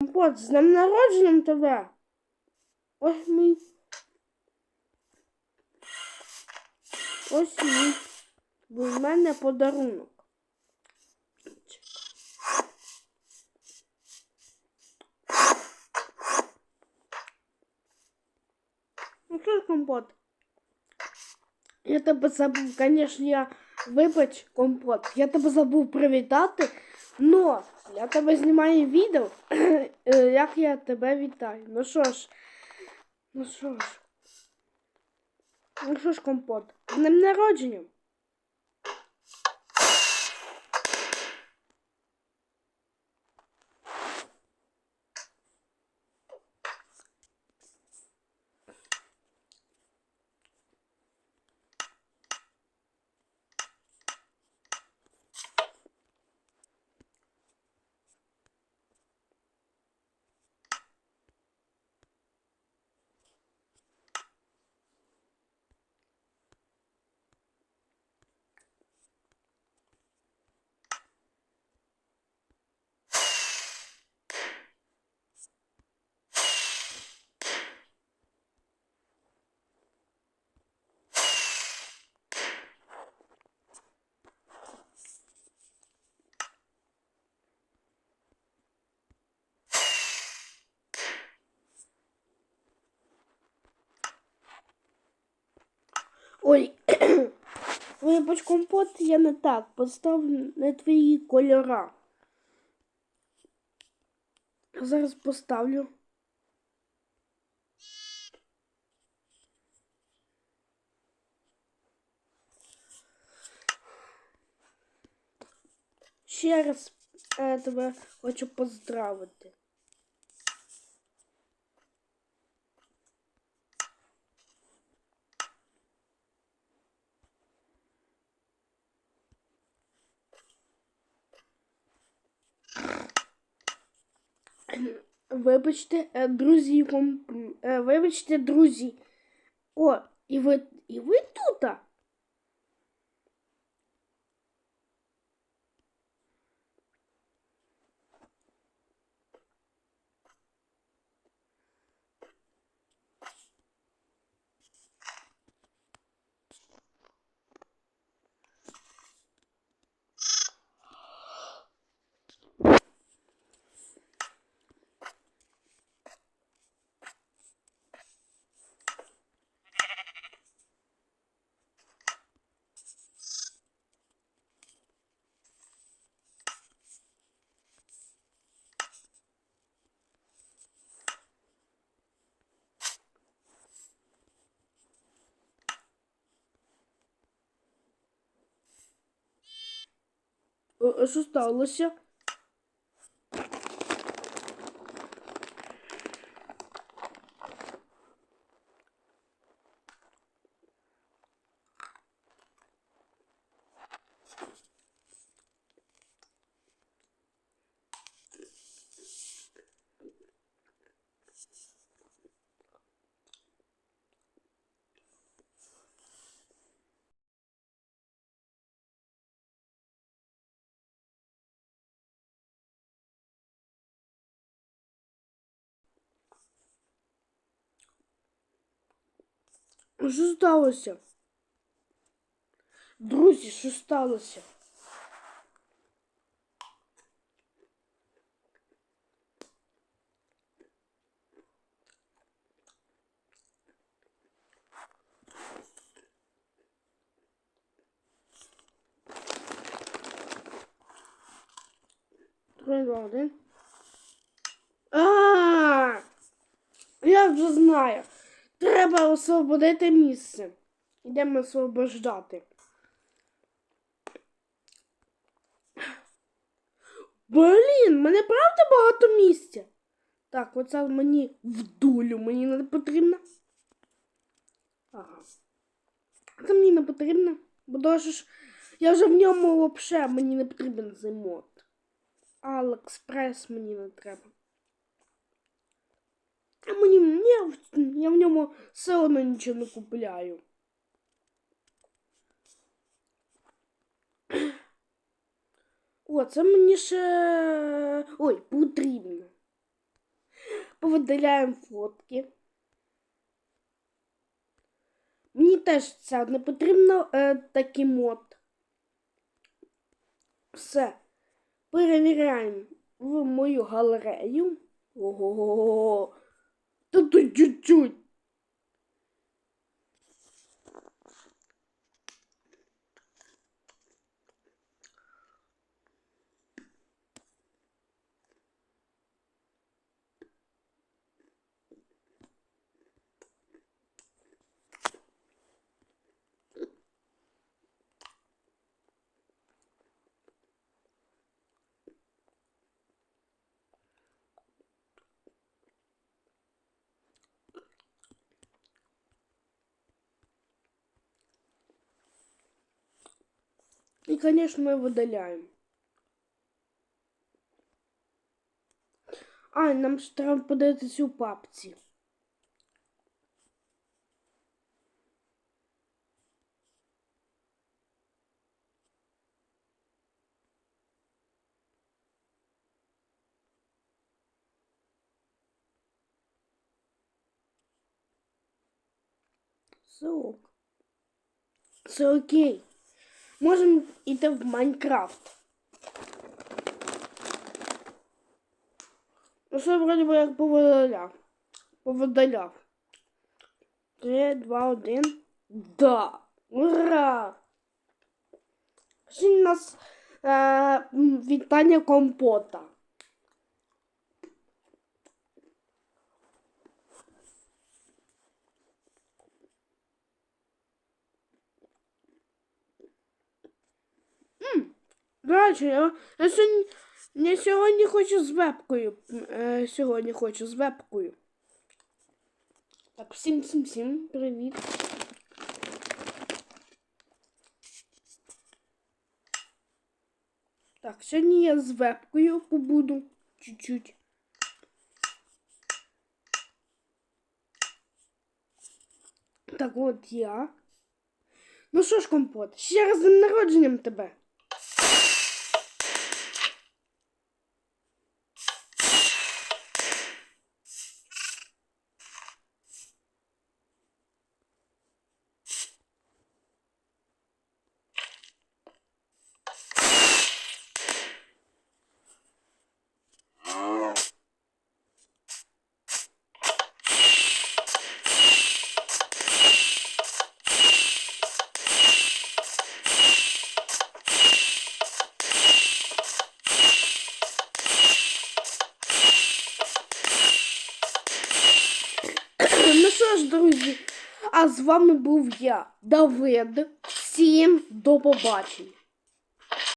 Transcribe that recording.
Компот, з днем народженням тебе. Ось мій. Ось мій. Бо в мене подарунок. Ну що ж, компот? Я тебе забув, звісно, я вибач, компот. Я тебе забув привітати, но я тебе знімаю відео, е, як я тебе вітаю. Ну що ж, ну що ж. Ну що ж, компот? З днем народження. Ой, вибач, компот, я не так. Постав не твої кольора. Зараз поставлю. Ще раз е, тебе хочу поздравити. Вибачте, е, друзі, е, вибачте, друзі. О, і ви, і ви тут? Що сталося? Що сталося? Друзі, що сталося? Три, два, один. А, я вже знаю. Треба освободити місце. Йдемо освобождати. Блін, мене правда багато місця. Так, оце мені в дулю мені не потрібно. Ага. Це мені не потрібно. Бо дуже ж я вже в ньому взагалі мені не потрібен цей мод. Алекспрес мені не треба. А мені в- я в ньому все одно нічого не купляю. О, це мені ще. Ой, потрібно. повидаляємо фотки. Мені теж це не потрібно е, такий мод. Все. Перевіряємо в мою галерею. Ого. Та тут чуть-чуть. И, конечно, мы видаляємо. А, нам ж треба подивитися у папці. Все ок. Все окей. Можемо йти в Майнкрафт. Ну все вроді би як поводоляв? Поводоляв. Три, два, один. Да! Ура! Ще у нас е, м, вітання компота. До я, я, сьогодні, я сьогодні хочу з вебкою. Е, сьогодні хочу з вебкою. Так, всім всім всім привіт. Так, сьогодні я з вебкою побуду чуть-чуть. Так от я. Ну що ж, компот, ще раз з днем народженням тебе. Ну що ж, друзі, а з вами був я, Давид. Всім до побачення.